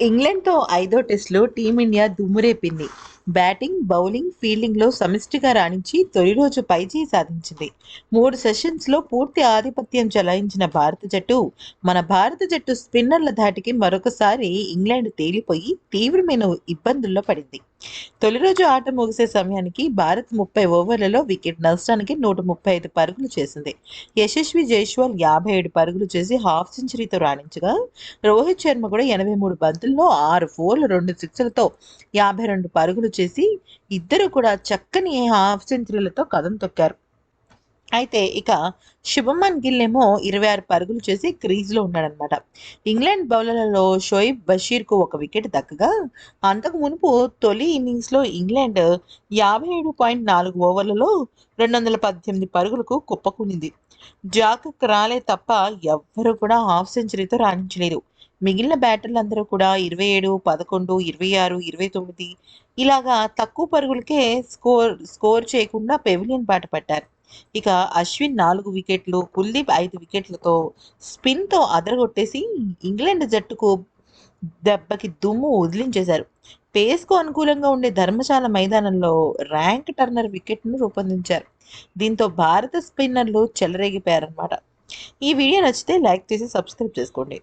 ఇంగ్లాండ్తో ఐదో టెస్టులో టీమిండియా దుమ్మురేపింది. బ్యాటింగ్ బౌలింగ్ ఫీల్డింగ్లో సమిష్టిగా రాణించి తొలి రోజు పైచేయి సాధించింది. మూడు సెషన్స్లో పూర్తి ఆధిపత్యం చెలాయించిన భారత జట్టు మన భారత జట్టు స్పిన్నర్ల ధాటికి మరొకసారి ఇంగ్లాండ్ తేలిపోయి తీవ్రమైన ఇబ్బందుల్లో పడింది. తొలి రోజు ఆట ముగిసే సమయానికి భారత్ ముప్పై ఓవర్లలో వికెట్ నష్టానికి నూట ముప్పై ఐదు పరుగులు చేసింది. యశస్వి జైస్వాల్ యాభై ఏడు పరుగులు చేసి హాఫ్ సెంచరీతో రాణించగా రోహిత్ శర్మ కూడా ఎనభై మూడు బంతుల్లో ఆరు ఫోర్లు రెండు సిక్స్లతో యాభై రెండు పరుగులు చేసి ఇద్దరు కూడా చక్కని హాఫ్ సెంచరీలతో కథం తొక్కారు. అయితే ఇక శుభమన్ గిల్ ఏమో ఇరవై ఆరు పరుగులు చేసి క్రీజ్లో ఉన్నాడనమాట ఇంగ్లాండ్ బౌలర్లలో షోయిబ్ బషీర్కు ఒక వికెట్ దక్కగా అంతకు మునుపు తొలి ఇన్నింగ్స్లో ఇంగ్లాండ్ యాభై ఏడు పాయింట్ నాలుగు ఓవర్లలో రెండు వందల పద్దెనిమిది పరుగులకు కుప్పకూనింది. జాక్ రాలే తప్ప ఎవ్వరూ కూడా హాఫ్ సెంచరీతో రాణించలేదు. మిగిలిన బ్యాటర్లందరూ కూడా ఇరవై ఏడు పదకొండు ఇరవై ఆరు ఇరవై తొమ్మిది ఇలాగా తక్కువ పరుగులకే స్కోర్ స్కోర్ చేయకుండా పెవిలియన్ బాట పట్టారు. ఇక అశ్విన్ నాలుగు వికెట్లు కుల్దీప్ ఐదు వికెట్లతో స్పిన్తో అదరగొట్టేసి ఇంగ్లాండ్ జట్టుకు దెబ్బకి దుమ్ము వదిలించేశారు. పేస్కు అనుకూలంగా ఉండే ధర్మశాల మైదానంలో ర్యాంక్ టర్నర్ వికెట్ను రూపొందించారు. దీంతో భారత స్పిన్నర్లు చెలరేగిపోయారనమాట ఈ వీడియో నచ్చితే లైక్ చేసి సబ్స్క్రైబ్ చేసుకోండి.